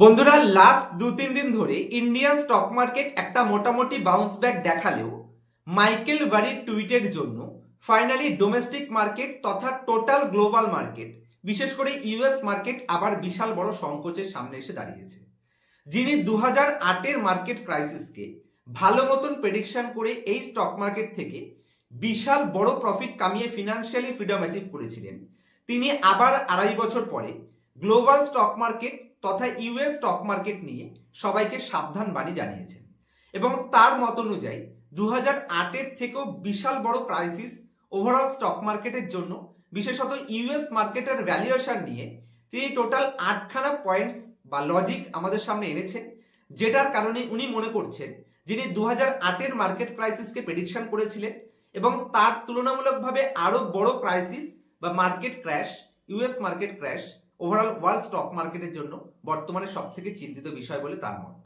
বন্ধুরা লাস্ট দু, তিন দিন ধরে ইন্ডিয়ান স্টক মার্কেট একটা মোটামুটি বাউন্স ব্যাক দেখালেও মাইকেল বাড়ির টুইটের জন্য ফাইনালি ডোমেস্টিক মার্কেট তথা টোটাল গ্লোবাল মার্কেট বিশেষ করে ইউএস মার্কেট আবার বিশাল বড় সংকোচের সামনে এসে দাঁড়িয়েছে। যিনি দু হাজার আটের মার্কেট ক্রাইসিসকে ভালো মতন প্রেডিকশন করে এই স্টক মার্কেট থেকে বিশাল বড় প্রফিট কামিয়ে ফিনান্সিয়ালি ফ্রিডম অ্যাচিভ করেছিলেন। তিনি আবার আড়াই বছর পরে গ্লোবাল স্টক মার্কেট তথা ইউএস স্টক মার্কেট নিয়ে সবাইকে সাবধান বাণী জানিয়েছেন এবং তার মত অনুযায়ী দু হাজার আটের থেকেও বিশাল বড় ক্রাইসিস ওভারঅল স্টক মার্কেটের জন্য বিশেষত ইউএস মার্কেটের ভ্যালুয়েশন নিয়ে তিনি টোটাল আটখানা পয়েন্টস বা লজিক আমাদের সামনে এনেছেন, যেটার কারণে উনি মনে করছেন যিনি দু হাজার আটের মার্কেট ক্রাইসিসকে প্রেডিকশন করেছিলেন এবং তার তুলনামূলকভাবে আরও বড় ক্রাইসিস বা market crash US market crash overall world stock মার্কেটের জন্য বর্তমানে সব থেকে চিন্তিত বিষয় বলে তার মত।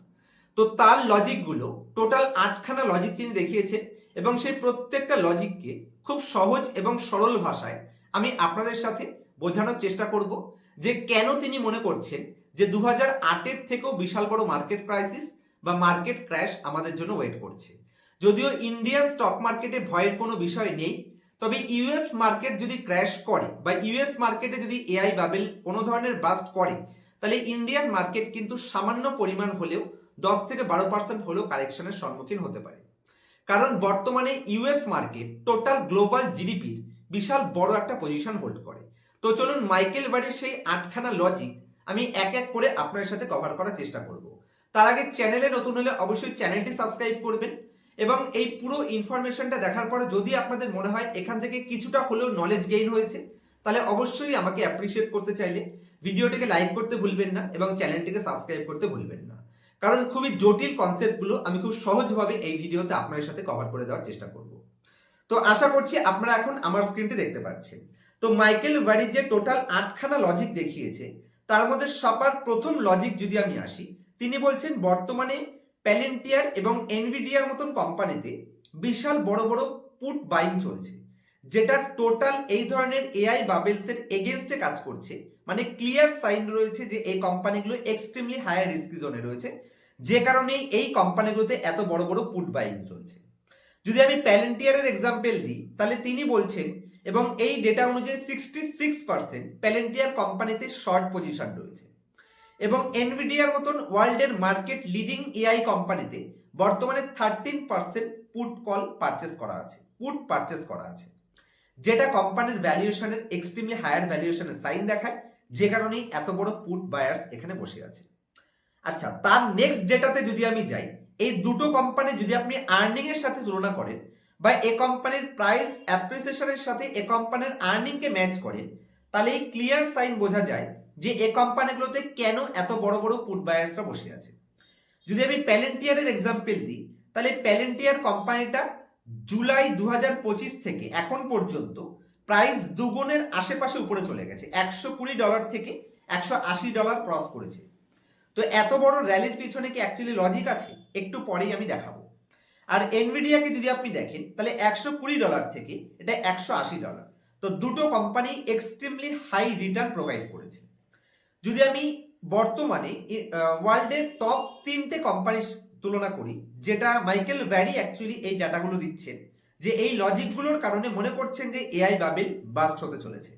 তো তার লজিকগুলো টোটাল আটখানা লজিক তিনি দেখিয়েছেন এবং সেই প্রত্যেকটা লজিককে খুব সহজ এবং সরল ভাষায় আমি আপনাদের সাথে বোঝানোর চেষ্টা করব যে কেন তিনি মনে করছেন যে দু হাজার আটের থেকেও বিশাল বড় মার্কেট ক্রাইসিস বা মার্কেট ক্র্যাশ আমাদের জন্য ওয়েট করছে। যদিও ইন্ডিয়ান স্টক মার্কেটে ভয়ের কোনো বিষয় নেই তবে ইউএস মার্কেট যদি ক্র্যাশ করে বা ইউএস মার্কেটে যদি এআই বাবেল কোনো ধরনের বাস্ট করে, তাহলে ইন্ডিয়ান মার্কেট কিন্তু সামান্য পরিমাণ হলেও দশ থেকে বারো পার্সেন্ট হলেও কারেকশনের সম্মুখীন হতে পারে। কারণ বর্তমানে ইউএস মার্কেট টোটাল গ্লোবাল জিডিপির বিশাল বড় একটা পজিশন হোল্ড করে। তো চলুন মাইকেল বাড়ির সেই আটখানা লজিক আমি এক এক করে আপনার সাথে কভার করার চেষ্টা করব। তার আগে চ্যানেলে নতুন হলে অবশ্যই চ্যানেলটি সাবস্ক্রাইব করবেন এবং এই পুরো ইনফরমেশনটা দেখার পরে যদি আপনাদের মনে হয় এখান থেকে কিছুটা হলেও নলেজ গেইন হয়েছে, তাহলে অবশ্যই আমাকে অ্যাপ্রিসিয়েট করতে চাইলে ভিডিওটিকে লাইক করতে ভুলবেন না এবং চ্যানেলটিকে সাবস্ক্রাইব করতে ভুলবেন না। কারণ খুবই জটিল কনসেপ্টগুলো আমি খুব সহজভাবে এই ভিডিওতে আপনাদের সাথে কভার করে দেওয়ার চেষ্টা করব। তো আশা করছি আপনারা এখন আমার স্ক্রিনটি দেখতে পাচ্ছেন। তো মাইকেল ওয়ারি যে টোটাল আটখানা লজিক দেখিয়েছে, তার মধ্যে সবার প্রথম লজিক যদি আমি আসি, তিনি বলছেন, বর্তমানে প্যালেন্টিয়ার এবং এনভিডিয়ার মতন কোম্পানিতে বিশাল বড় বড় পুট বাইং চলছে, যেটা টোটাল এই ধরনের এআই বাবেলসের এগেনস্টে কাজ করছে। মানে ক্লিয়ার সাইন রয়েছে যে এই কোম্পানিগুলো এক্সট্রিমলি হায়ার রিস্ক জোনে রয়েছে, যে কারণেই এই কোম্পানিগুলোতে এত বড় বড় পুট বাইং চলছে। যদি আমি প্যালেন্টিয়ারের এক্সাম্পল দিই, তাহলে তিনি বলছেন, এবং এই ডেটা অনুযায়ী সিক্সটি সিক্স পার্সেন্ট প্যালেন্টিয়ার কোম্পানিতে শর্ট পজিশন রয়েছে। এবং এনভিডিয়ার মতন ওয়ার্ল্ডের মার্কেট লিডিং এআই কোম্পানিতে বর্তমানে thirteen percent put call purchase করা আছে পুট পারচেস করা আছে। যেটা কোম্পানির ভ্যালুয়েশনের এক্সট্রিমলি হায়ার ভ্যালুয়েশনের সাইন দেখায়, যে কারণেই এত বড় পুট বায়ার্স এখানে বসে আছে। আচ্ছা তার নেক্সট ডেটাতে যদি আমি যাই, এই দুটো কোম্পানি যদি আপনি আর্নিং এর সাথে তুলনা করেন বা এ কোম্পানির প্রাইস অ্যাপ্রিসিয়েশনের সাথে এ কোম্পানির আর্নিংকে ম্যাচ করেন, তাহলে এই ক্লিয়ার সাইন বোঝা যায় যে এ কোম্পানিগুলোতে কেন এত বড় বড় ফুড বায়ার্সরা বসে আছে? যদি আমি প্যালেন্টিয়ারের এক্সাম্পল দিই, তাহলে প্যালেন্টিয়ার কোম্পানিটা জুলাই দু হাজার পঁচিশ থেকে এখন পর্যন্ত প্রাইস দুগুণের আশেপাশে উপরে চলে গেছে। একশো কুড়ি ডলার থেকে একশো আশি ডলার ক্রস করেছে। তো এত বড় র্যালির পিছনে কি অ্যাকচুয়ালি লজিক আছে? একটু পরেই আমি দেখাবো। আর এনভিডিয়াকে যদি আপনি দেখেন, তাহলে একশো কুড়ি ডলার থেকে এটা একশো আশি ডলার তো দুটো company extremely high return provide করেছে। যদি আমি বর্তমানে ওয়ার্ল্ডের টপ তিনটে কোম্পানির তুলনা করি, যেটা মাইকেল ভ্যারি অ্যাকচুয়ালি এই ডাটাগুলো দিচ্ছেন, যে এই লজিকগুলোর কারণে মনে করছেন যে এআই বাবেল বাস্ট হতে চলেছে।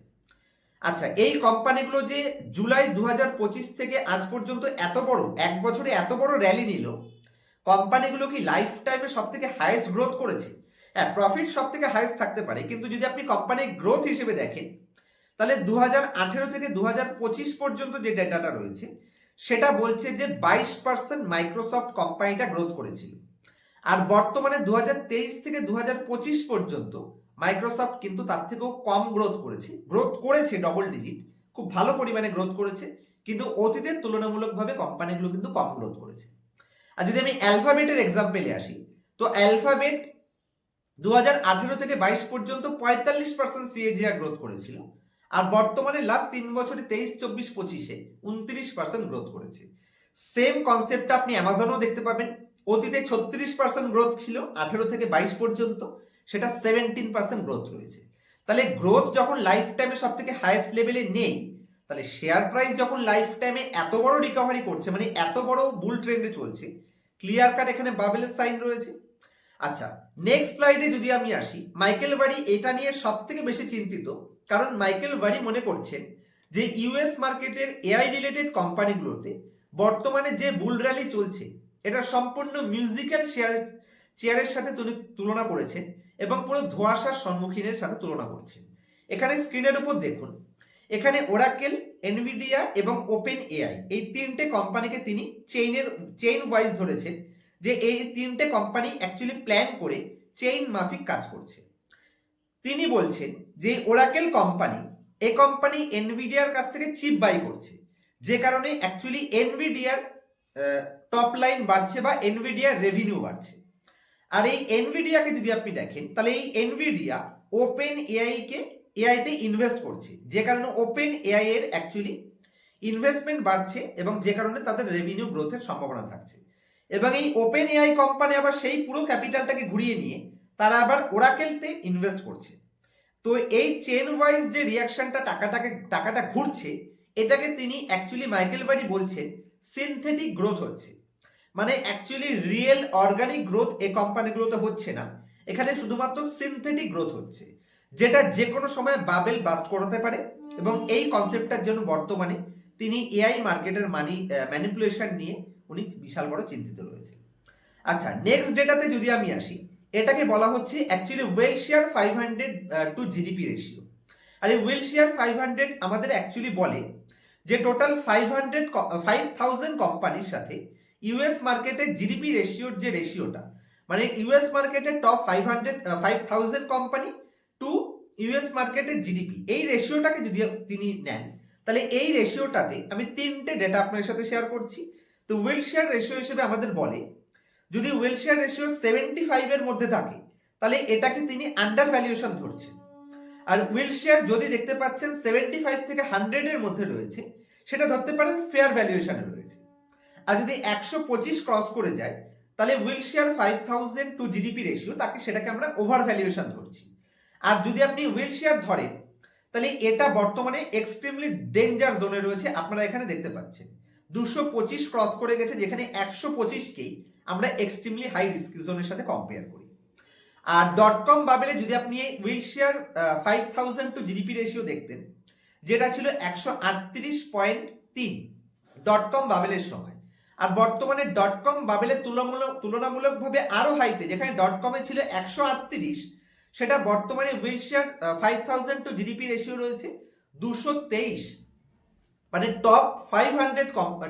আচ্ছা এই কোম্পানিগুলো যে জুলাই দু হাজার পঁচিশ থেকে আজ পর্যন্ত এত বড়, এক বছরে এত বড় র্যালি নিল কোম্পানিগুলো কি লাইফ টাইমে সব থেকে হাইয়েস্ট গ্রোথ করেছে? হ্যাঁ প্রফিট সব থেকে হাইয়েস্ট থাকতে পারে, কিন্তু যদি আপনি কোম্পানির গ্রোথ হিসেবে দেখেন তাহলে দু আঠেরো থেকে দু পঁচিশ পর্যন্ত যে ডেটাটা রয়েছে, সেটা বলছে যে বাইশ পার্সেন্ট মাইক্রোসফট কোম্পানিটা গ্রোথ করেছিল। আর বর্তমানে দু হাজার তেইশ থেকে দু হাজার পঁচিশ পর্যন্ত মাইক্রোসফট কিন্তু তার থেকেও কম গ্রোথ করেছে। গ্রোথ করেছে ডবল ডিজিট খুব ভালো পরিমাণে গ্রোথ করেছে, কিন্তু অতীতের তুলনামূলকভাবে কোম্পানিগুলো কিন্তু কম গ্রোথ করেছে। আর যদি আমি অ্যালফাবেটের এক্সাম্পলে আসি, তো অ্যালফাবেট দু হাজার আঠেরো থেকে বাইশ পর্যন্ত পঁয়তাল্লিশ পার্সেন্ট সিএজিআর গ্রোথ করেছিল। আর বর্তমানে লাস্ট তিন বছরে তেইশ, চব্বিশ, পঁচিশে উনত্রিশ পার্সেন্ট গ্রোথ করেছে। সেম কনসেপ্টটা আপনি অ্যামাজনও দেখতে পাবেন। অতীতে ছত্রিশ পার্সেন্ট গ্রোথ ছিল, আঠেরো থেকে বাইশ পর্যন্ত। সেটা সেভেন্টিন পার্সেন্ট গ্রোথ রয়েছে। তাহলে গ্রোথ যখন লাইফ টাইমে সব থেকে হাইয়েস্ট লেভেলে নেই, তাহলে শেয়ার প্রাইস যখন লাইফ টাইমে এত বড় রিকভারি করছে মানে এত বড় বুল ট্রেন্ডে চলছে ক্লিয়ার কাট এখানে বাবেলের সাইন রয়েছে। আচ্ছা নেক্সট স্লাইডে যদি আমি আসি মাইকেল বাড়ি এটা নিয়ে সব থেকে বেশি চিন্তিত। কারণ মাইকেল বাড়ি মনে করছেন যে ইউএস মার্কেটের এআই রিলেটেড কোম্পানিগুলোতে বর্তমানে যে বুল র্যালি চলছে, এটা সম্পূর্ণ মিউজিক্যাল শেয়ার, চেয়ারের সাথে তুলি- তুলনা করেছেন এবং পুরো ধোঁয়াশার সম্মুখীনের সাথে তুলনা করছেন। এখানে স্ক্রিনের উপর দেখুন, এখানে ওরাকেল, এনভিডিয়া এবং ওপেন এআই, এই তিনটে কোম্পানিকে তিনি চেইনের, চেইন ওয়াইজ ধরেছেন যে এই তিনটে কোম্পানি অ্যাকচুয়ালি প্ল্যান করে চেইন মাফিক কাজ করছে। তিনি বলছেন যে ওরাকেল কোম্পানি এই কোম্পানি এনভিডিয়ার কাছ থেকে চিপ বাই করছে। যে কারণে অ্যাকচুয়ালি এনভিডিয়ার টপ লাইন বাড়ছে বা এনভিডিয়ার রেভিনিউ বাড়ছে। আর এই এনভিডিয়াকে যদি আপনি দেখেন, তাহলে এই এনভিডিয়া ওপেন এআইকে এআইতে ইনভেস্ট করছে। যে কারণে ওপেন এআই এর অ্যাকচুয়ালি ইনভেস্টমেন্ট বাড়ছে এবং যে কারণে তাদের রেভিনিউ গ্রোথের সম্ভাবনা থাকছে। এবং এই ওপেন এআই কোম্পানি আবার সেই পুরো ক্যাপিটালটাকে ঘুরিয়ে নিয়ে তারা আবার ওরাকেলতে ইনভেস্ট করছে। তো এই চেন ওয়াইজ যে রিয়াকশনটা টাকাটাকে, টাকাটা ঘুরছে, এটাকে তিনি অ্যাকচুয়ালি মাইকেল বাড়ি বলছেন সিনথেটিক গ্রোথ হচ্ছে। মানে অ্যাকচুয়ালি রিয়েল অর্গানিক গ্রোথ এই কোম্পানিগুলোতে হচ্ছে না। এখানে শুধুমাত্র সিনথেটিক গ্রোথ হচ্ছে। যেটা যে কোনো সময় বাবেল বাস্ট করাতে পারে এবং এই কনসেপ্টটার জন্য বর্তমানে তিনি এআই মার্কেটের মানি ম্যানিপুলেশন নিয়ে উনি বিশাল বড় চিন্তিত রয়েছে আচ্ছা নেক্সট ডেটাতে যদি আমি আসি এটাকে বলা হচ্ছে actually Wilshire five hundred to GDP ratio আর এই ওয়েল শেয়ার ফাইভ হান্ড্রেড আমাদের অ্যাকচুয়ালি বলে যে total five hundred five thousand কোম্পানির সাথে ইউএস মার্কেটের জিডিপি রেশিওর যে রেশিওটা মানে ইউএস মার্কেটের top five hundred five thousand company to US মার্কেটের জিডিপি এই রেশিওটাকে যদি তিনি নেন, তাহলে এই রেশিওটাতে আমি তিনটে ডেটা আপনার সাথে শেয়ার করছি। তো ওয়েল শেয়ার রেশিও হিসেবে আমাদের বলে যদি ওয়েল শেয়ার রেশিও সেভেন্টি ফাইভের মধ্যে থাকে, তাহলে এটাকে তিনি আন্ডার ভ্যালুয়েশন ধরছেন। আর উইল শেয়ার যদি দেখতে পাচ্ছেন সেভেন্টি ফাইভ থেকে হান্ড্রেডের মধ্যে রয়েছে, সেটা ধরতে পারেন ফেয়ার ভ্যালুয়েশনে রয়েছে। আর যদি একশো পঁচিশ ক্রস করে যায়, তাহলে Wilshire five thousand to GDP ratio তাকে সেটাকে আমরা ওভার ভ্যালুয়েশন ধরছি। আর যদি আপনি উইল শেয়ার ধরেন, তাহলে এটা বর্তমানে এক্সট্রিমলি ডেঞ্জার জোনে রয়েছে, আপনারা এখানে দেখতে পাচ্ছেন। দুশো পঁচিশ ক্রস করে গেছে, যেখানে একশো পঁচিশকেই আমরা এক্সট্রিমলি হাই রিস্ক জোনের সাথে কম্পেয়ার করি। আর ডট কম বাবেলে যদি আপনি Wilshire five thousand to GDP ratio দেখতেন, যেটা ছিল একশো আটত্রিশ পয়েন্ট তিন ডট কম বাবেলের সময়। আর বর্তমানে ডট কম বাবেলের তুলনামূলক, তুলনামূলকভাবে আরও হাইতে যেখানে ডট কমে ছিল একশো আটত্রিশ, সেটা বর্তমানে Wilshire five thousand to GDP ratio রয়েছে দুশো তেইশ। মানে top five hundred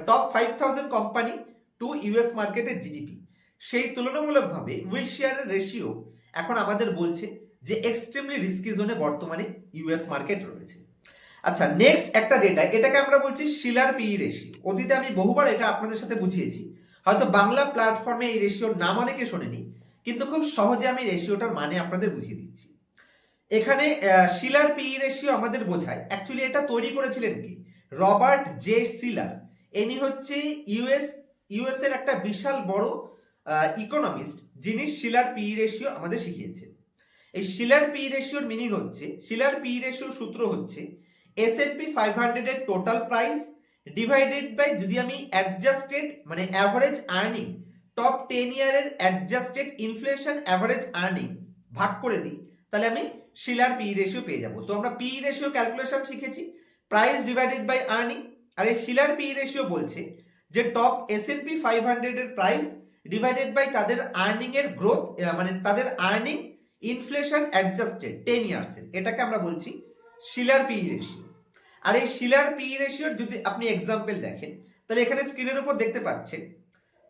top five thousand company to US মার্কেটের জিডিপি সেই তুলনামূলকভাবে উইল শেয়ারের রেশিও এখন আমাদের বলছে যে এক্সট্রিমলি রিস্কি জোনে বর্তমানে ইউএস মার্কেট রয়েছে। আচ্ছা নেক্সট একটা ডেটা এটাকে আমরা বলছি শিলার পিই রেশিও অতীতে আমি বহুবার এটা আপনাদের সাথে বুঝিয়েছি। হয়তো বাংলা প্ল্যাটফর্মে এই রেশিওর নাম অনেকে শোনেনি, কিন্তু খুব সহজে আমি রেশিওটার মানে আপনাদের বুঝিয়ে দিচ্ছি। এখানে শিলার পিই রেশিও আমাদের বোঝায়। অ্যাকচুয়ালি এটা তৈরি করেছিলেন কি? Robert J Shiller. এনি হচ্ছে ইউএস ইউএস এর একটা বিশাল বড় ইকোনমিস্ট যিনি শিলার পি রেশিও আমাদের শিখিয়েছেন। এই শিলার পি রেশিওর মিনিং হচ্ছে শিলার পি রেশিওর সূত্র হচ্ছে এস এন পি ফাইভ হান্ড্রেডের টোটাল প্রাইস ডিভাইডেড বাই যদি আমি অ্যাডজাস্টেড মানে অ্যাভারেজ আর্নিং টপ টেন ইয়ারের অ্যাডজাস্টেড ইনফ্লেশন অ্যাভারেজ আর্নিং ভাগ করে দিই, তাহলে আমি শিলার পি রেশিও পেয়ে যাব। তো আমরা পি রেশিও ক্যালকুলেশন শিখেছি প্রাইস ডিভাইডেড বাই আর্নিং আর এই শিলার পি রেশিও বলছে যে top S N P five হান্ড্রেডের প্রাইস ডিভাইডেড বাই তাদের আর্নিং এর গ্রোথ মানে তাদের আর্নিং ইনফ্লেশন অ্যাডজাস্টেড টেন ইয়ার্সের এটাকে আমরা বলছি শিলার পি রেশিও আর এই শিলার পি রেশিওর যদি আপনি এক্সাম্পল দেখেন, তাহলে এখানে স্ক্রিনের উপর দেখতে পাচ্ছেন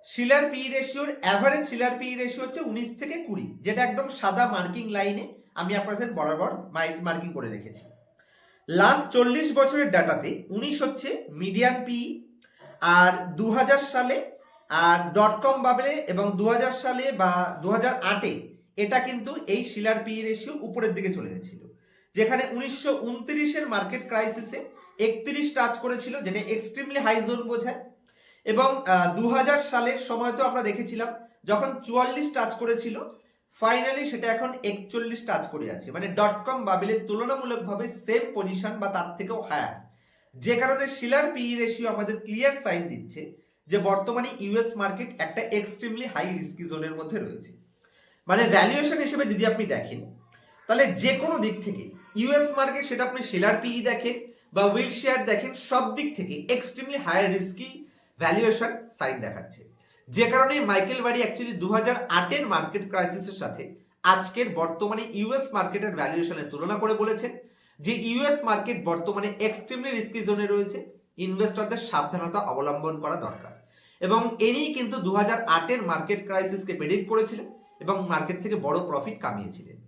শিলার পি রেশিওর অ্যাভারেজ শিলার পি রেশিও হচ্ছে উনিশ থেকে কুড়ি, যেটা একদম সাদা মার্কিং লাইনে আমি আপনার সাথে বরাবর মার্কিং করে রেখেছি। লাস্ট চল্লিশ বছরের ডাটাতে উনিশ হচ্ছে মিডিয়ান পি আর দু হাজার সালে, আর ডট কম বাবলে এবং দু হাজার সালে বা দু আটে এটা কিন্তু এই শিলার পি রেশিও উপরের দিকে চলে গেছিল। যেখানে উনিশশো উনত্রিশের মার্কেট ক্রাইসিসে একত্রিশ টাচ করেছিল, যেটা এক্সট্রিমলি হাই জোন বোঝায়। এবং দু হাজার সালের সময় তো আমরা দেখেছিলাম, যখন চুয়াল্লিশ টাচ করেছিল ফাইনালি সেটা এখন একচল্লিশ টাচ করে আছে। মানে ডট কম বাবেলের তুলনামূলকভাবে সেম পজিশন বা তার থেকেও হায়ার যে কারণে শিলার পিই রেশিও আমাদের ক্লিয়ার সাইন দিচ্ছে যে বর্তমানে ইউএস মার্কেট একটা এক্সট্রিমলি হাই রিস্কি জোনের মধ্যে রয়েছে। মানে ভ্যালুয়েশন হিসেবে যদি আপনি দেখেন, তাহলে যে কোনো দিক থেকে ইউএস মার্কেট সেটা আপনি শিলার পিই দেখেন বা উইল শেয়ার দেখেন, সব দিক থেকে extremely higher risky valuation sign দেখাচ্ছে। যে কারণে মাইকেল বাড়ি অ্যাকচুয়ালি দু হাজার আটের মার্কেট ক্রাইসিসের সাথে আজকের বর্তমানে ইউএস মার্কেটের ভ্যালুয়েশনের তুলনা করে বলেছেন যে ইউএস মার্কেট বর্তমানে এক্সট্রিমলি রিস্কি জোনে রয়েছে। ইনভেস্টরদের সাবধানতা অবলম্বন করা দরকার। এবং এনেই কিন্তু দু হাজার আটের মার্কেট ক্রাইসিসকে প্রেডিক্ট করেছিলেন এবং মার্কেট থেকে বড় প্রফিট কামিয়েছিলেন।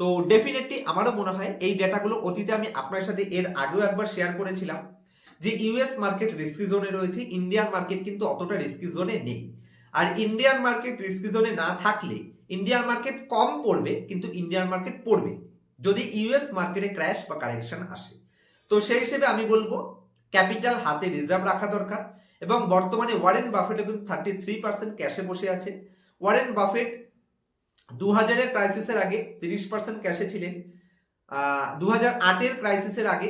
তো ডেফিনেটলি আমারও মনে হয় এই ডেটাগুলো অতীতে আমি আপনার সাথে এর আগেও একবার শেয়ার করেছিলাম যে ইউএস মার্কেট রিস্কি জোনে রয়েছে। ইন্ডিয়ান মার্কেট কিন্তু অতটা রিস্কি জোনে নেই। আর ইন্ডিয়ান মার্কেট রিস্কি জোনে না থাকলে ইন্ডিয়ান মার্কেট কম পড়বে, কিন্তু ইন্ডিয়ান মার্কেট পড়বে, যদি ইউএস মার্কেটে ক্র্যাশ বা কারেকশন আসে। তো সেই হিসেবে আমি বলব ক্যাপিটাল হাতে রিজার্ভ রাখা দরকার এবং বর্তমানে ওয়ারেন বাফেট কিন্তু থার্টি থ্রি পার্সেন্ট ক্যাশে বসে আছে। ওয়ারেন বাফেট দু হাজারের ক্রাইসিসের আগে তিরিশ পার্সেন্ট ক্যাশে ছিলেন দু হাজার আটের ক্রাইসিসের আগে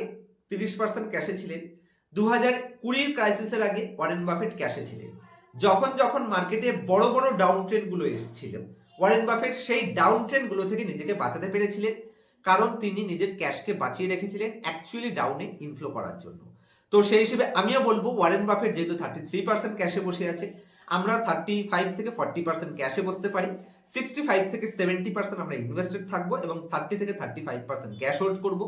তিরিশ পার্সেন্ট ক্যাশে ছিলেন দু হাজার কুড়ির ক্রাইসিসের আগে ওয়ারেন বাফেট ক্যাশে ছিলেন। যখন যখন মার্কেটে বড় বড় ডাউন ট্রেন্ডগুলো এসেছিল ওয়ারেন বাফেট সেই ডাউন ট্রেন্ডগুলো থেকে নিজেকে বাঁচাতে পেরেছিলেন। কারণ তিনি নিজের ক্যাশকে বাঁচিয়ে রেখেছিলেন অ্যাকচুয়ালি ডাউনে ইনফ্লো করার জন্য। তো সেই হিসেবে আমিও বলব ওয়ারেন বাফেট যেহেতু থার্টি থ্রি পার্সেন্ট ক্যাশে বসে আছে, আমরা থার্টি ফাইভ থেকে ফর্টি পার্সেন্ট ক্যাশে বসতে পারি। সিক্সটি ফাইভ থেকে সেভেন্টি পার্সেন্ট আমরা ইনভেস্টেড থাকব এবং থার্টি থেকে thirty five percent cash hold করব।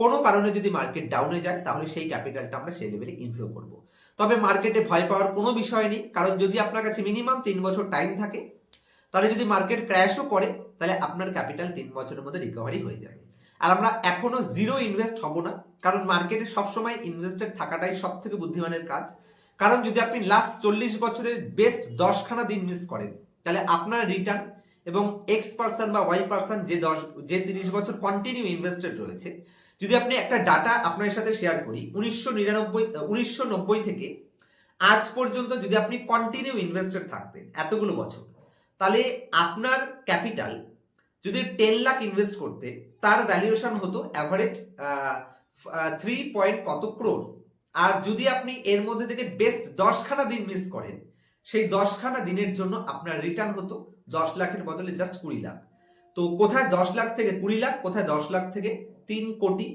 কোনো কারণে যদি মার্কেট ডাউনে যায়, তাহলে সেই ক্যাপিটালটা আমরা সেই লেভেলে ইনফ্লো করব। তবে মার্কেটে ভয় পাওয়ার কোনো বিষয় নেই। কারণ যদি আপনার কাছে মিনিমাম তিন বছর টাইম থাকে, তাহলে যদি মার্কেট ক্র্যাশও করে, তাহলে আপনার ক্যাপিটাল তিন বছরের মধ্যে রিকভারি হয়ে যাবে। আর আমরা এখনও জিরো ইনভেস্ট হব না, কারণ মার্কেটে সবসময় ইনভেস্টেড থাকাটাই সব থেকে বুদ্ধিমানের কাজ। কারণ যদি আপনি লাস্ট চল্লিশ বছরের বেস্ট দশখানা দিন মিস করেন, তাহলে আপনার রিটার্ন এবং এক্স পার্সন বা ওয়াই পার্সন যে দশ, যে তিরিশ বছর কন্টিনিউ ইনভেস্টেড রয়েছে যদি আপনি একটা ডাটা আপনার সাথে শেয়ার করি, উনিশশো নিরানব্বই, উনিশশো নব্বই থেকে আজ পর্যন্ত যদি আপনি কন্টিনিউ ইনভেস্টেড থাকতেন এতগুলো বছর, তাহলে আপনার ক্যাপিটাল যদি টেন লাখ ইনভেস্ট করতে, তার ভ্যালুয়েশন হতো অ্যাভারেজ থ্রি পয়েন্ট কত ক্রোর আর যদি আপনি এর মধ্যে থেকে বেস্ট দশখানা দিন মিস করেন, সেই দশখানা দিনের জন্য আপনার রিটার্ন হতো দশ লাখের বদলে জাস্ট কুড়ি লাখ। তো কোথায় দশ লাখ থেকে কুড়ি লাখ, কোথায় দশ লাখ থেকে তিন কোটি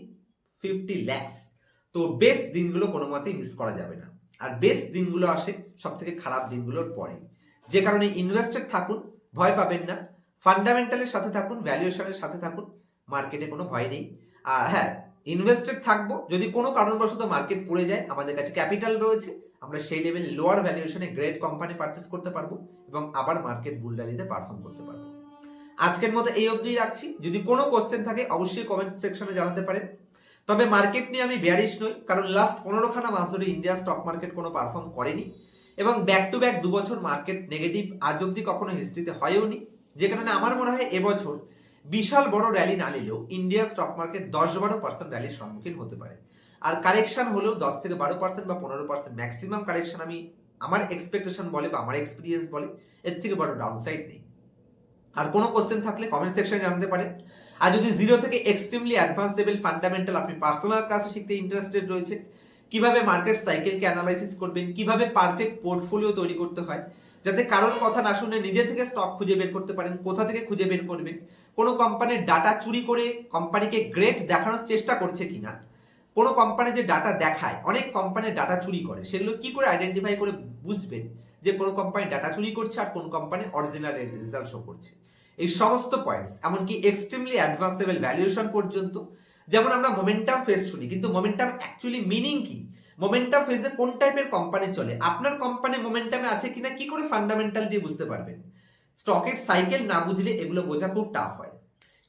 ফিফটি ল্যাক্স তো বেস্ট দিনগুলো কোনো মতেই মিস করা যাবে না। আর বেস্ট দিনগুলো আসে সব থেকে খারাপ দিনগুলোর পরে। যে কারণে ইনভেস্টেড থাকুন, ভয় পাবেন না। ফান্ডামেন্টালের সাথে থাকুন ভ্যালুয়েশনের সাথে থাকুন মার্কেটে কোনো ভয় নেই। আর হ্যাঁ ইনভেস্টেড থাকব, যদি কোনো কারণবশত মার্কেট পড়ে যায়, আমাদের কাছে ক্যাপিটাল রয়েছে, আমরা সেই লেভেল লোয়ার ভ্যালুয়েশনে গ্রেট কোম্পানি পারচেস করতে পারব এবং আবার মার্কেট বুলডালিতে পারফর্ম করতে পারব। আজকের মতো এই অবধি রাখছি। যদি কোনো কোশ্চেন থাকে, অবশ্যই কমেন্ট সেকশনে জানাতে পারেন। তবে মার্কেট নিয়ে আমি ব্যারিশ নই, কারণ লাস্ট পনেরোখানা মাস ধরে ইন্ডিয়া স্টক মার্কেট কোনো পারফর্ম করেনি এবং ব্যাক টু ব্যাক দু বছর মার্কেট নেগেটিভ আজ অব্দি কখনো হিস্ট্রিতে হয়ও নি। যে কারণে আমার মনে হয় এবছর বিশাল বড় র্যালি না নিলেও ইন্ডিয়ান স্টক মার্কেট দশ বারো পার্সেন্ট র্যালির সম্মুখীন হতে পারে। আর কারেকশন হলেও দশ থেকে বারো পার্সেন্ট বা পনেরো পার্সেন্ট ম্যাক্সিমাম কারেকশন আমি আমার এক্সপেকটেশন বলে বা আমার এক্সপিরিয়েন্স বলে, এর থেকে বড় ডাউন সাইড নেই। আর কোনো কোশ্চেন থাকলে কমেন্ট সেকশনে জানাতে পারেন। আর যদি জিরো থেকে এক্সট্রিমলি অ্যাডভান্স লেভেল ফান্ডামেন্টাল আপনি পার্সোনাল ক্লাসে শিখতে ইন্টারেস্টেড রয়েছে, কীভাবে মার্কেট সাইকেলকে অ্যানালাইসিস করবেন, কীভাবে পারফেক্ট পোর্টফোলিও তৈরি করতে হয়, যাতে কারোর কথা না শুনে নিজে থেকে স্টক খুঁজে বের করতে পারেন, কোথা থেকে খুঁজে বের করবেন, কোনো কোম্পানির ডাটা চুরি করে কোম্পানিকে গ্রেট দেখানোর চেষ্টা করছে কিনা, কোনো কোম্পানি যে ডাটা দেখায়, অনেক কোম্পানির ডাটা চুরি করে, সেগুলো কি করে আইডেন্টিফাই করে বুঝবেন যে কোনো কোম্পানি ডাটা চুরি করছে আর কোন কোম্পানি অরিজিনাল রেজাল্ট শো করছে। এই সমস্ত পয়েন্টস এমনকি এক্সট্রিমলি অ্যাডভান্সেবল ভ্যালুয়েশন পর্যন্ত, যেমন আমরা মোমেন্টাম ফেজ শুনি, কিন্তু মোমেন্টাম অ্যাকচুয়ালি মিনিং কি? মোমেন্টাম ফেজে কোন টাইপের কোম্পানি চলে? আপনার কোম্পানি মোমেন্টামে আছে কিনা, কি করে ফান্ডামেন্টাল দিয়ে বুঝতে পারবেন? স্টকের সাইকেল না বুঝলে এগুলো বোঝা খুব টাফ হয়।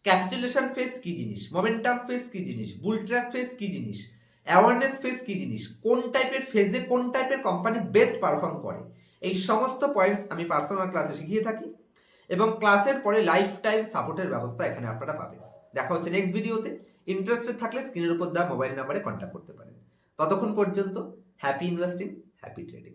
ক্যাপিচুলেশন ফেজ কি জিনিস? মোমেন্টাম ফেজ কি জিনিস? বুল ট্র্যাক ফেজ কি জিনিস? অ্যাওয়ারনেস ফেজ কি জিনিস? কোন টাইপের ফেজে কোন টাইপের কোম্পানি বেস্ট পারফর্ম করে? এই সমস্ত পয়েন্টস আমি পার্সোনাল ক্লাসে শিখিয়ে থাকি। এবং ক্লাসের পরে লাইফ টাইম সাপোর্টের ব্যবস্থা এখানে আপনারা পাবেন। দেখা হচ্ছে নেক্সট ভিডিওতে ইন্টারেস্টেড থাকলে স্ক্রিনের উপর দেওয়া মোবাইল নাম্বারে কন্ট্যাক্ট করতে পারেন। ততক্ষণ পর্যন্ত হ্যাপি ইনভেস্টিং হ্যাপি ট্রেডিং